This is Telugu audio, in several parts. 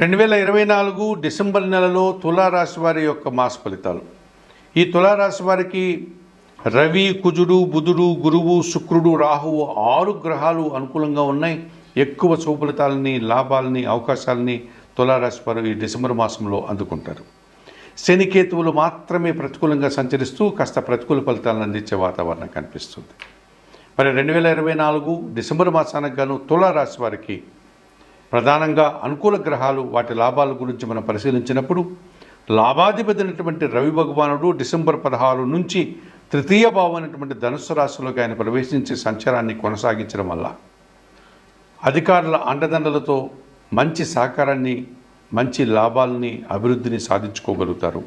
రెండు వేల ఇరవై నాలుగు డిసెంబర్ నెలలో తులారాశి వారి యొక్క మాస ఫలితాలు. ఈ తులారాశి వారికి రవి కుజుడు బుధుడు గురువు శుక్రుడు రాహువు ఆరు గ్రహాలు అనుకూలంగా ఉన్నాయి. ఎక్కువ సుఫలితాలని లాభాలని అవకాశాలని తులారాశి వారు ఈ డిసెంబర్ మాసంలో అందుకుంటారు. శనికేతువులు మాత్రమే ప్రతికూలంగా సంచరిస్తూ కాస్త ప్రతికూల ఫలితాలను అందించే వాతావరణం కనిపిస్తుంది. మరి రెండు వేల ఇరవై నాలుగు డిసెంబర్ మాసానికి గాను తులారాశి వారికి ప్రధానంగా అనుకూల గ్రహాలు వాటి లాభాల గురించి మనం పరిశీలించినప్పుడు లాభాధిపతినటువంటి రవి భగవానుడు డిసెంబర్ పదహారు నుంచి తృతీయ భావం అనేటువంటి ధనుస్సు రాశిలోకి ఆయన ప్రవేశించి సంచారాన్ని కొనసాగించడం వల్ల అధికారుల అండదండలతో మంచి సహకారాన్ని మంచి లాభాలని అభివృద్ధిని సాధించుకోగలుగుతారు.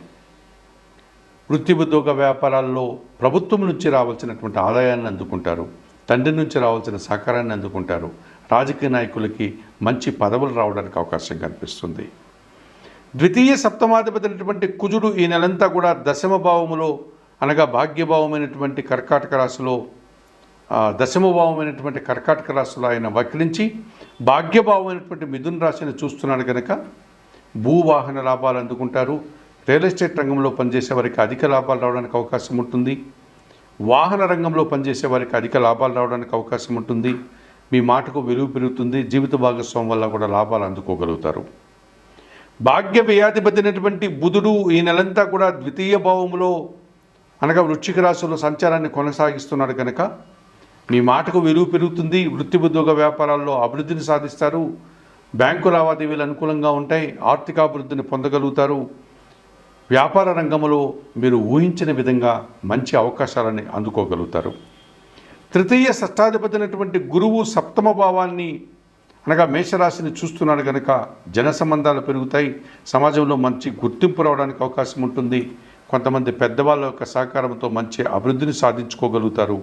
వృత్తి ఉద్యోగ వ్యాపారాల్లో ప్రభుత్వం నుంచి రావాల్సినటువంటి ఆదాయాన్ని అందుకుంటారు. తండ్రి నుంచి రావాల్సిన సహకారాన్ని అందుకుంటారు. రాజకీయ నాయకులకి మంచి పదవులు రావడానికి అవకాశం కనిపిస్తుంది. ద్వితీయ సప్తమాధిపతి అయినటువంటి కుజుడు ఈ నెలంతా కూడా దశమ భావములో అనగా భాగ్యభావమైనటువంటి కర్కాటక రాశిలో ఆ, దశమ భావమైనటువంటి కర్కాటక రాశిలో ఆయన వక్రించి భాగ్యభావమైనటువంటి మిథున రాశిని చూస్తున్నాడు కనుక భూవాహన లాభాలు అందుకుంటారు. రియల్ ఎస్టేట్ రంగంలో పనిచేసే వారికి అధిక లాభాలు రావడానికి అవకాశం ఉంటుంది. వాహన రంగంలో పనిచేసే వారికి అధిక లాభాలు రావడానికి అవకాశం ఉంటుంది. మీ మాటకు విలువ పెరుగుతుంది జీవిత భాగస్వామి వల్ల కూడా లాభాలు అందుకోగలుగుతారు. భాగ్య వ్యయాధిపతి బుధుడు ఈ నెలంతా కూడా ద్వితీయ భావంలో అనగా వృశ్చిక రాశుల్లో సంచారాన్ని కొనసాగిస్తున్నాడు కనుక మీ మాటకు విలువ పెరుగుతుంది వృత్తి ఉద్యోగ వ్యాపారాల్లో అభివృద్ధిని సాధిస్తారు బ్యాంకు లావాదేవీలు అనుకూలంగా ఉంటాయి ఆర్థికాభివృద్ధిని పొందగలుగుతారు. వ్యాపార రంగంలో మీరు ఊహించిన విధంగా మంచి అవకాశాలని అందుకోగలుగుతారు. తృతీయ షష్టాధిపతి అయినటువంటి గురువు సప్తమ భావాన్ని అనగా మేషరాశిని చూస్తున్నాడు కనుక జన సంబంధాలు పెరుగుతాయి. సమాజంలో మంచి గుర్తింపు రావడానికి అవకాశం ఉంటుంది. కొంతమంది పెద్దవాళ్ళ యొక్క సహకారంతో మంచి అభివృద్ధిని సాధించుకోగలుగుతారు.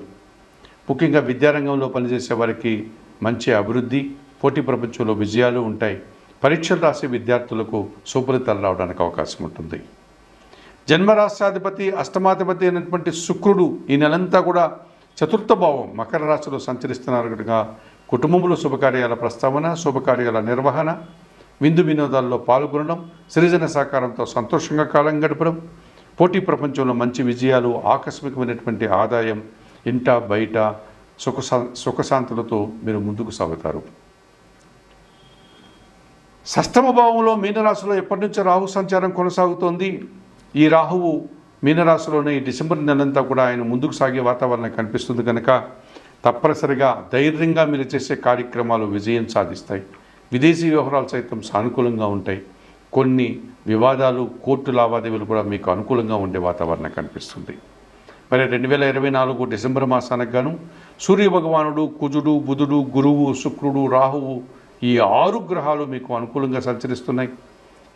ముఖ్యంగా విద్యారంగంలో పనిచేసే వారికి మంచి అభివృద్ధి పోటీ ప్రపంచంలో విజయాలు ఉంటాయి. పరీక్షలు రాసే విద్యార్థులకు సుఫలితాలు రావడానికి అవకాశం ఉంటుంది. జన్మరాష్ట్రాధిపతి అష్టమాధిపతి అయినటువంటి శుక్రుడు ఈ నెలంతా కూడా చతుర్థ భావం మకర రాశిలో సంచరిస్తున్నారు కనుక కుటుంబంలో శుభకార్యాల ప్రస్తావన శుభకార్యాల నిర్వహణ విందు వినోదాల్లో పాల్గొనడం సృజన సహకారంతో సంతోషంగా కాలం గడపడం పోటీ ప్రపంచంలో మంచి విజయాలు ఆకస్మికమైనటువంటి ఆదాయం ఇంట బయట సుఖ సుఖశాంతులతో మీరు ముందుకు సాగుతారు. సష్టమ భావంలో మీనరాశిలో ఎప్పటి నుంచో రాహు సంచారం కొనసాగుతోంది. ఈ రాహువు మీనరాశిలోనే ఈ డిసెంబర్ నెలంతా కూడా ఆయన ముందుకు సాగే వాతావరణం కనిపిస్తుంది కనుక తప్పనిసరిగా ధైర్యంగా మీరు చేసే కార్యక్రమాలు విజయం సాధిస్తాయి. విదేశీ వ్యవహారాలు సైతం సానుకూలంగా ఉంటాయి. కొన్ని వివాదాలు కోర్టు లావాదేవీలు కూడా మీకు అనుకూలంగా ఉండే వాతావరణం కనిపిస్తుంది. మరి రెండు వేల ఇరవై నాలుగు డిసెంబర్ మాసానికి గాను సూర్య భగవానుడు కుజుడు బుధుడు గురువు శుక్రుడు రాహువు ఈ ఆరు గ్రహాలు మీకు అనుకూలంగా సంచరిస్తున్నాయి.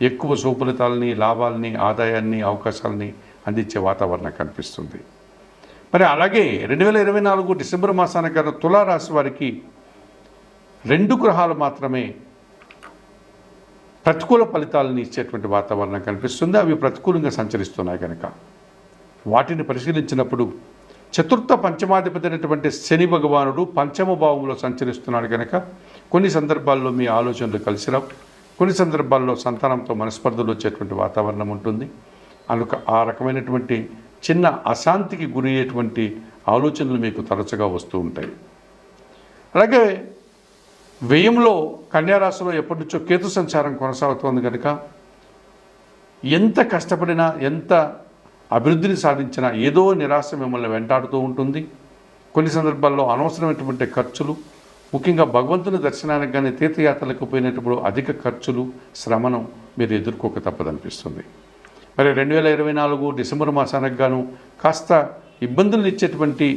ఎక్కువ సుఫలితాలని లాభాలని ఆదాయాన్ని అవకాశాలని అందించే వాతావరణం కనిపిస్తుంది. మరి అలాగే రెండు వేల ఇరవై నాలుగు డిసెంబర్ మాసానికి గాను తులారాశి వారికి రెండు గ్రహాలు మాత్రమే ప్రతికూల ఫలితాలను ఇచ్చేటువంటి వాతావరణం కనిపిస్తుంది. అవి ప్రతికూలంగా సంచరిస్తున్నాయి కనుక. వాటిని పరిశీలించినప్పుడు చతుర్థ పంచమాధిపతి అయినటువంటి శని భగవానుడు పంచమ భావంలో సంచరిస్తున్నాడు కనుక. కొన్ని సందర్భాల్లో మీ ఆలోచనలు కలిసి రావు కొన్ని సందర్భాల్లో సంతానంతో మనస్పర్ధలు వచ్చేటువంటి వాతావరణం ఉంటుంది. అనుక ఆ రకమైనటువంటి చిన్న అశాంతికి గురి అయ్యేటువంటి ఆలోచనలు మీకు తరచుగా వస్తూ ఉంటాయి. అలాగే వ్యయంలో కన్యారాశిలో ఎప్పటి నుంచో కేతు సంచారం కొనసాగుతోంది కనుక ఎంత కష్టపడినా ఎంత అభివృద్ధిని సాధించినా ఏదో నిరాశ మిమ్మల్ని వెంటాడుతూ ఉంటుంది. కొన్ని సందర్భాల్లో అనవసరమైనటువంటి ఖర్చులు ముఖ్యంగా భగవంతుని దర్శనానికి కానీ తీర్థయాత్రలకు పోయినప్పుడు అధిక ఖర్చులు శ్రమను మీరు ఎదుర్కోక తప్పదనిపిస్తుంది. మరి రెండు వేల ఇరవై నాలుగు డిసెంబర్ మాసానికి గాను కాస్త ఇబ్బందులు ఇచ్చేటువంటి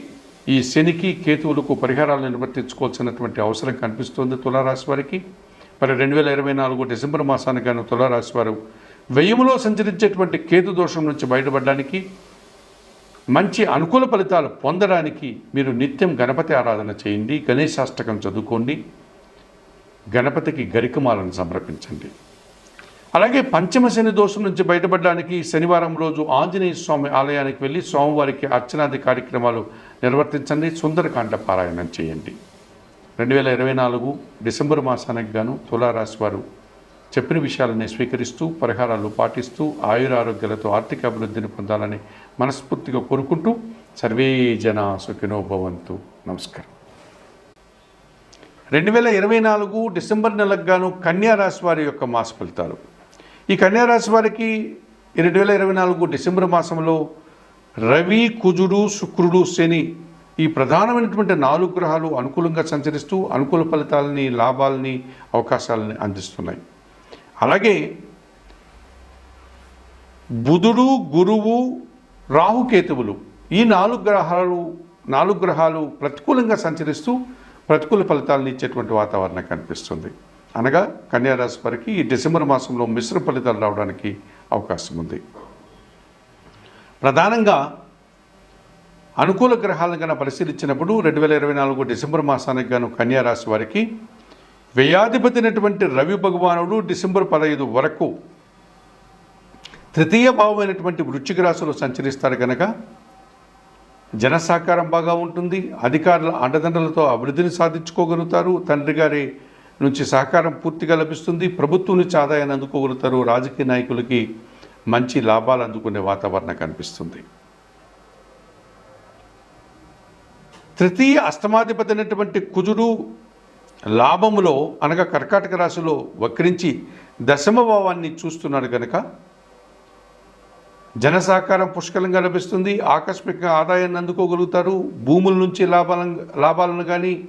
ఈ శనికి కేతువులకు పరిహారాలు నిర్వర్తించుకోవాల్సినటువంటి అవసరం కనిపిస్తోంది తులారాశి వారికి. మరి రెండు వేల ఇరవై నాలుగు డిసెంబర్ మాసానికి గాను తులారాశి వారు వ్యయములో సంచరించేటువంటి కేతు దోషం నుంచి బయటపడడానికి మంచి అనుకూల ఫలితాలు పొందడానికి మీరు నిత్యం గణపతి ఆరాధన చేయండి గణేశాష్టకం చదువుకోండి గణపతికి గరికమాలను సమర్పించండి. అలాగే పంచమ శని దోషం నుంచి బయటపడడానికి శనివారం రోజు ఆంజనేయ స్వామి ఆలయానికి వెళ్ళి స్వామివారికి అర్చనాది కార్యక్రమాలు నిర్వర్తించండి. సుందరకాండ పారాయణం చేయండి. రెండు వేల ఇరవై నాలుగు డిసెంబర్ మాసానికి గాను తులారాశి వారు చెప్పిన విషయాలని స్వీకరిస్తూ పరిహారాలు పాటిస్తూ ఆయురారోగ్యాలతో ఆర్థిక అభివృద్ధిని పొందాలని మనస్ఫూర్తిగా కోరుకుంటూ సర్వే జన సుఖినో భవంతు. నమస్కారం. రెండు వేల ఇరవై నాలుగు డిసెంబర్ నెలకు గాను కన్యారాశి వారి యొక్క మాస ఫలితాలు. ఈ కన్యారాశి వారికి రెండు వేల ఇరవై నాలుగు డిసెంబర్ మాసంలో రవి కుజుడు శుక్రుడు శని ఈ ప్రధానమైనటువంటి నాలుగు గ్రహాలు అనుకూలంగా సంచరిస్తూ అనుకూల ఫలితాలని లాభాలని అవకాశాలని అందిస్తున్నాయి. అలాగే బుధుడు గురువు రాహుకేతువులు ఈ నాలుగు గ్రహాలు నాలుగు గ్రహాలు ప్రతికూలంగా సంచరిస్తూ ప్రతికూల ఫలితాలను ఇచ్చేటువంటి వాతావరణం కనిపిస్తుంది. అనగా కన్యారాశి వారికి ఈ డిసెంబర్ మాసంలో మిశ్ర ఫలితాలు రావడానికి అవకాశం ఉంది. ప్రధానంగా అనుకూల గ్రహాలను కన్నా పరిశీలించినప్పుడు రెండు వేల ఇరవై నాలుగు డిసెంబర్ మాసానికి గాను కన్యారాశి వారికి వ్యయాధిపతినటువంటి రవి భగవానుడు డిసెంబర్ పదహైదు వరకు తృతీయ భావమైనటువంటి వృశ్చిక రాశిలో సంచరిస్తారు కనుక జన సహకారం బాగా ఉంటుంది. అధికారుల అండదండలతో అభివృద్ధిని సాధించుకోగలుగుతారు. తండ్రి గారి నుంచి సహకారం పూర్తిగా లభిస్తుంది ప్రభుత్వం నుంచి ఆదాయాన్ని అందుకోగలుగుతారు. రాజకీయ నాయకులకి మంచి లాభాలు అందుకునే వాతావరణం కనిపిస్తుంది. తృతీయ అష్టమాధిపతి అయినటువంటి కుజుడు లాభములో అనగా కర్కాటక రాశిలో వక్రించి దశమ భావాన్ని చూస్తున్నాడు కనుక జన సహకారం పుష్కలంగా లభిస్తుంది. ఆకస్మిక ఆదాయాన్ని అందుకోగలుగుతారు. భూముల నుంచి లాభాలను లాభాలను కానీ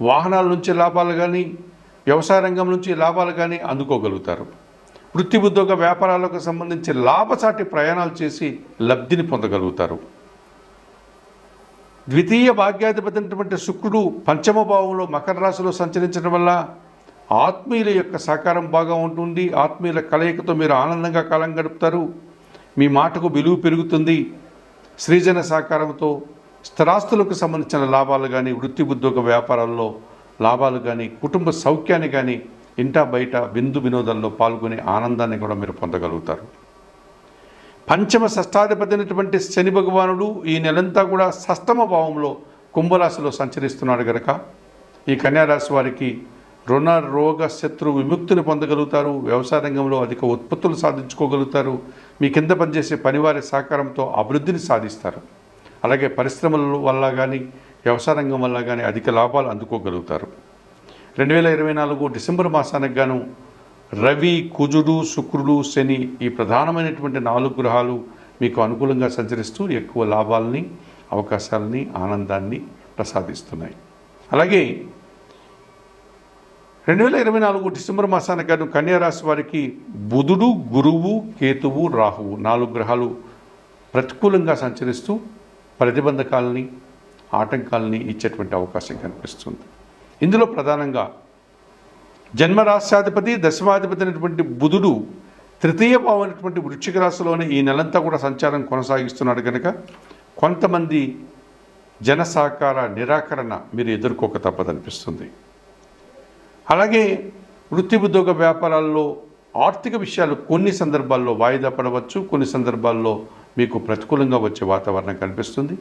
వాహనాల నుంచి లాభాలు కానీ వ్యవసాయ రంగం నుంచి లాభాలు కానీ అందుకోగలుగుతారు. వృత్తి ఉద్యోగ వ్యాపారాలకు సంబంధించి లాభసాటి ప్రయాణాలు చేసి లబ్ధిని పొందగలుగుతారు. ద్వితీయ భాగ్యాధిపతి అయినటువంటి శుక్రుడు పంచమ భావంలో మకర రాశిలో సంచరించడం వల్ల ఆత్మీయుల యొక్క సహకారం బాగా ఉంటుంది. ఆత్మీయుల కలయికతో మీరు ఆనందంగా కాలం గడుపుతారు. మీ మాటకు విలువ పెరుగుతుంది. సృజన సహకారంతో స్థిరాస్తులకు సంబంధించిన లాభాలు కానీ వృత్తి ఉద్యోగ వ్యాపారాల్లో లాభాలు కానీ కుటుంబ సౌఖ్యాన్ని కానీ ఇంటా బయట విందు వినోదంలో పాల్గొనే ఆనందాన్ని కూడా మీరు పొందగలుగుతారు. పంచమ షష్టాధిపతినటువంటి శని భగవానుడు ఈ నెలంతా కూడా షష్టమ భావంలో కుంభరాశిలో సంచరిస్తున్నాడు గనక ఈ కన్యారాశి వారికి రుణ రోగ శత్రు విముక్తిని పొందగలుగుతారు వ్యవసాయ రంగంలో అధిక ఉత్పత్తులు సాధించుకోగలుగుతారు మీ కింద పనిచేసే పనివారి సహకారంతో అభివృద్ధిని సాధిస్తారు. అలాగే పరిశ్రమల వల్ల కానీ వ్యవసాయ రంగం వల్ల కానీ అధిక లాభాలు అందుకోగలుగుతారు. రెండు వేల ఇరవై నాలుగు డిసెంబర్ మాసానికి గాను రవి కుజుడు శుక్రుడు శని ఈ ప్రధానమైనటువంటి నాలుగు గ్రహాలు మీకు అనుకూలంగా సంచరిస్తూ ఎక్కువ లాభాలని అవకాశాలని ఆనందాన్ని ప్రసాదిస్తున్నాయి. అలాగే రెండు వేల ఇరవై నాలుగు డిసెంబర్ మాసానికి గాను కన్యారాశి వారికి బుధుడు గురువు కేతువు రాహువు నాలుగు గ్రహాలు ప్రతికూలంగా సంచరిస్తూ ప్రతిబంధకాలని ఆటంకాలని ఇచ్చేటువంటి అవకాశం కనిపిస్తుంది. ఇందులో ప్రధానంగా జన్మరాశ్యాధిపతి దశమాధిపతి అయినటువంటి బుధుడు తృతీయ భావమైనటువంటి వృశ్చిక రాశిలోనే ఈ నెలంతా కూడా సంచారం కొనసాగిస్తున్నాడు కనుక కొంతమంది జన సహకార నిరాకరణ మీరు ఎదుర్కోక తప్పదనిపిస్తుంది. అలాగే వృత్తి ఉద్యోగ వ్యాపారాల్లో ఆర్థిక విషయాలు కొన్ని సందర్భాల్లో వాయిదా పడవచ్చు కొన్ని సందర్భాల్లో మీకు ప్రతికూలంగా వచ్చే వాతావరణం కనిపిస్తుంది.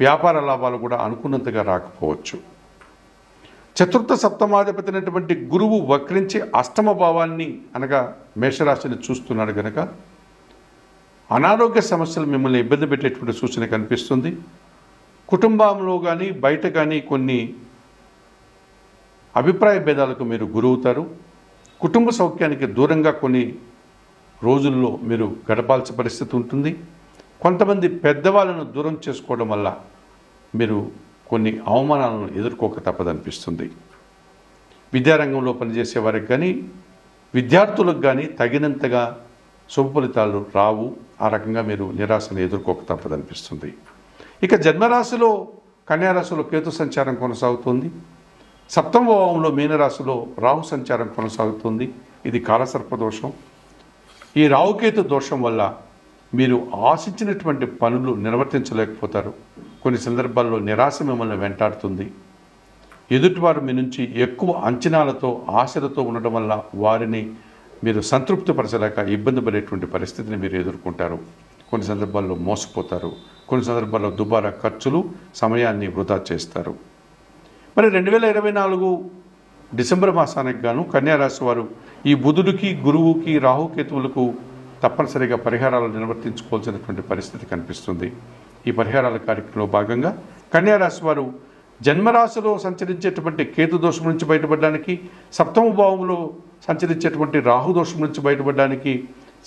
వ్యాపార లాభాలు కూడా అనుకున్నంతగా రాకపోవచ్చు. చతుర్థ సప్తమాధిపతినటువంటి గురువు వక్రించి అష్టమ భావాన్ని అనగా మేషరాశిని చూస్తున్నాడు కనుక అనారోగ్య సమస్యలు మిమ్మల్ని ఇబ్బంది పెట్టేటువంటి సూచన కనిపిస్తుంది. కుటుంబంలో కానీ బయట కానీ కొన్ని అభిప్రాయ భేదాలకు మీరు గురవుతారు. కుటుంబ సౌఖ్యానికి దూరంగా కొన్ని రోజుల్లో మీరు గడపాల్సిన పరిస్థితి ఉంటుంది. కొంతమంది పెద్దవాళ్ళను దూరం చేసుకోవడం వల్ల మీరు కొన్ని అవమానాలను ఎదుర్కోక తప్పదనిపిస్తుంది. విద్యారంగంలో పనిచేసే వారికి కానీ విద్యార్థులకు కానీ తగినంతగా శుభ ఫలితాలు రావు. ఆ రకంగా మీరు నిరాశను ఎదుర్కోక తప్పదనిపిస్తుంది. ఇక జన్మరాశిలో కన్యారాశిలో కేతు సంచారం కొనసాగుతుంది. సప్తమ భావంలో మీనరాశిలో రాహు సంచారం కొనసాగుతుంది. ఇది కాలసర్ప దోషం. ఈ రావుకేతు దోషం వల్ల మీరు ఆశించినటువంటి పనులు నిర్వర్తించలేకపోతారు. కొన్ని సందర్భాల్లో నిరాశ మిమ్మల్ని వెంటాడుతుంది. ఎదుటివారు మీ నుంచి ఎక్కువ అంచనాలతో ఆశలతో ఉండడం వల్ల వారిని మీరు సంతృప్తిపరచలేక ఇబ్బంది పడేటువంటి పరిస్థితిని మీరు ఎదుర్కొంటారు. కొన్ని సందర్భాల్లో మోసపోతారు. కొన్ని సందర్భాల్లో దుబారా ఖర్చులు సమయాన్ని వృధా చేస్తారు. మరి రెండు వేల ఇరవై నాలుగు డిసెంబర్ మాసానికి గాను కన్యారాశి వారు ఈ బుధుడికి గురువుకి రాహుకేతువులకు తప్పనిసరిగా పరిహారాలు నిర్వర్తించుకోవాల్సినటువంటి పరిస్థితి కనిపిస్తుంది. ఈ పరిహారాల కార్యక్రమంలో భాగంగా కన్యారాశి వారు జన్మరాశిలో సంచరించేటువంటి కేతు దోషం నుంచి బయటపడడానికి సప్తమ భావంలో సంచరించేటువంటి రాహు దోషం నుంచి బయటపడడానికి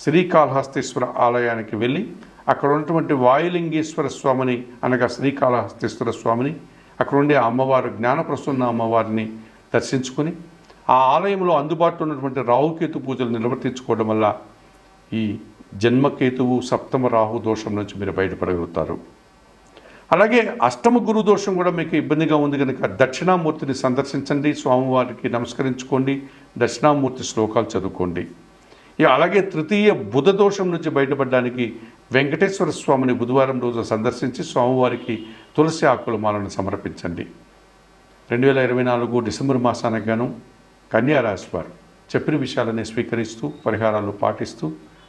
శ్రీకాళహస్తేశ్వర ఆలయానికి వెళ్ళి అక్కడ ఉన్నటువంటి వాయులింగేశ్వర స్వామిని అనగా శ్రీకాళహస్తేశ్వర స్వామిని అక్కడ ఉండే అమ్మవారు జ్ఞానప్రసన్న అమ్మవారిని దర్శించుకుని ఆ ఆలయంలో అందుబాటులో ఉన్నటువంటి రాహుకేతు పూజలు నిర్వర్తించుకోవడం వల్ల ఈ జన్మకేతువు సప్తమ రాహు దోషం నుంచి మీరు బయటపడగలుగుతారు. అలాగే అష్టమ గురు దోషం కూడా మీకు ఇబ్బందిగా ఉంది కనుక దక్షిణామూర్తిని సందర్శించండి స్వామివారికి నమస్కరించుకోండి దక్షిణామూర్తి శ్లోకాలు చదువుకోండి. అలాగే తృతీయ బుధ దోషం నుంచి బయటపడడానికి వెంకటేశ్వర స్వామిని బుధవారం రోజు సందర్శించి స్వామివారికి తులసి ఆకుల మాలను సమర్పించండి. రెండు వేల ఇరవై నాలుగు డిసెంబర్ మాసానికి గాను కన్యారాశి వారు చెప్పిన విషయాలని స్వీకరిస్తూ పరిహారాలు పాటిస్తూ